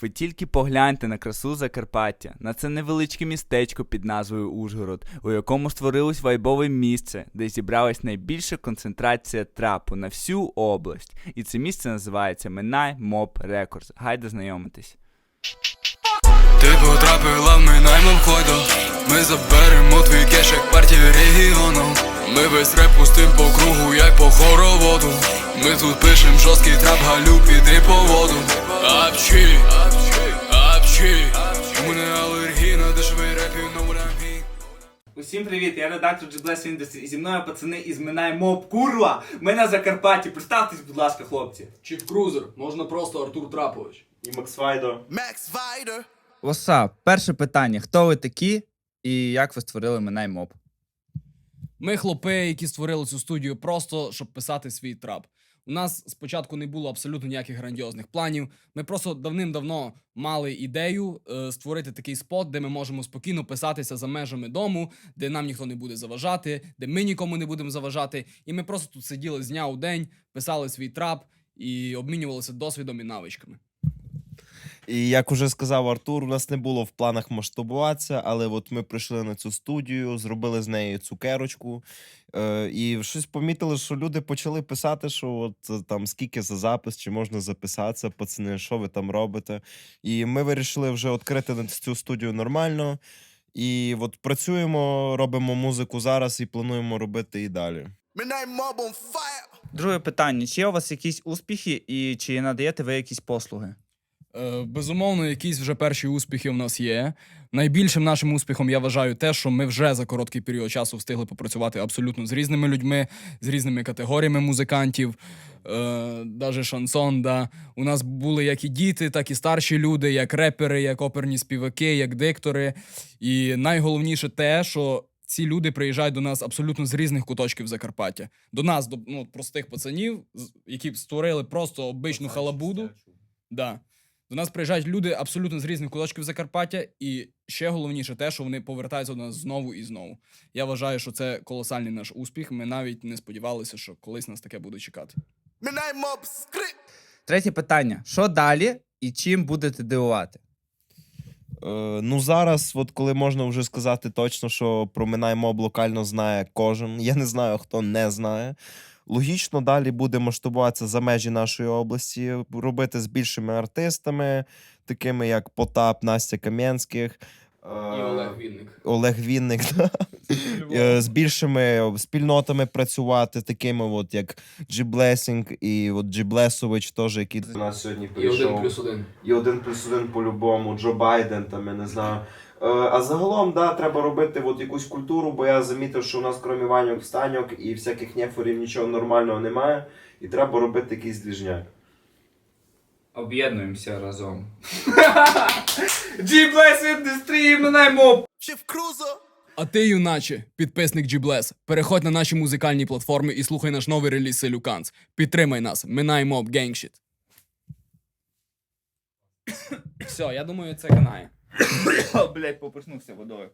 Ви тільки погляньте на красу Закарпаття, на це невеличке містечко під назвою Ужгород, у якому створилось вайбове місце, де зібралась найбільша концентрація трапу на всю область. І це місце називається Минай Моб Рекордс. Гайде знайомитись. Ти потрапила в минаймо входу Ми заберемо твій кеш, як партія регіону Ми весь реп пустим по кругу, як по хороводу Ми тут пишем жорсткий трап, галю, піди по воду Апчі, апчі У мене алергія на дешевий реп, mean Усім привіт, я редактор GBLES Industry, і зі мною пацани із Минай Моб. Курва! Ми на Закарпатті. Представтесь, будь ласка, хлопці. Чіп Крузер, можна просто Артур Трапович і Макс Вайдо. Max Vider. Оса, перше питання: хто ви такі і як ви створили Минай Моб? Ми хлопи, які створили цю студію просто щоб писати свій трап. У нас спочатку не було абсолютно ніяких грандіозних планів. Ми просто давним-давно мали ідею е, створити такий спот, де ми можемо спокійно писатися за межами дому, де нам ніхто не буде заважати, де ми нікому не будемо заважати. І ми просто тут сиділи з дня у день, писали свій трап і обмінювалися досвідом і навичками. І як уже сказав Артур, у нас не було в планах масштабуватися, але от ми прийшли на цю студію, зробили з неї цукерочку. Е, і щось помітили, що люди почали писати, що от е, там скільки за запис, чи можна записатися, пацани, що ви там робите. І ми вирішили вже відкрити на цю студію нормально. І от працюємо, робимо музику зараз і плануємо робити і далі. Друге питання: чи є у вас якісь успіхи і чи надаєте ви якісь послуги? Е, Безумовно, якісь вже перші успіхи в нас є. Найбільшим нашим успіхом я вважаю те, що ми вже за короткий період часу встигли попрацювати абсолютно з різними людьми, з різними категоріями музикантів. Е, даже шансон, да. У нас були як і діти, так і старші люди, як репери, як оперні співаки, як диктори. І найголовніше те, що ці люди приїжджають до нас абсолютно з різних куточків Закарпаття. До нас, до ну, простих пацанів, які створили просто обичну халабуду. Да. До нас приїжджають люди абсолютно з різних куточків Закарпаття, і ще головніше те, що вони повертаються до нас знову і знову. Я вважаю, що це колосальний наш успіх. Ми навіть не сподівалися, що колись нас таке буде чекати. Третє питання: що далі і чим будете дивувати? Е, ну зараз, от коли можна вже сказати точно, що про Минай Моб локально знає кожен. Я не знаю, хто не знає. Логічно, далі буде масштабуватися за межі нашої області, робити з більшими артистами, такими як Потап, Настя Кам'янських. Е, Вінник. Олег Вінник, да. Е, з більшими спільнотами працювати, такими, от як G-Blessing і от G-Blessович теж, який до нас сьогодні прийшов один. і один плюс один по-любому, Джо Байден, там я не знаю. Е, а загалом, да, треба робити от якусь культуру, бо я замітив, що у нас крім Ваньок, встаньок і всяких нефорів нічого нормального немає. І треба робити якийсь двіжняк. Об'єднуємося разом. G-Bless Industry, Минай Моб! Chief Cruiser. А ти, юначе, підписник G-Bless, переходь на наші музикальні платформи і слухай наш новий реліз Селюканс. Підтримай нас, минай моб генгшіт. Все, я думаю, це канає. Блять, поперснувся водою.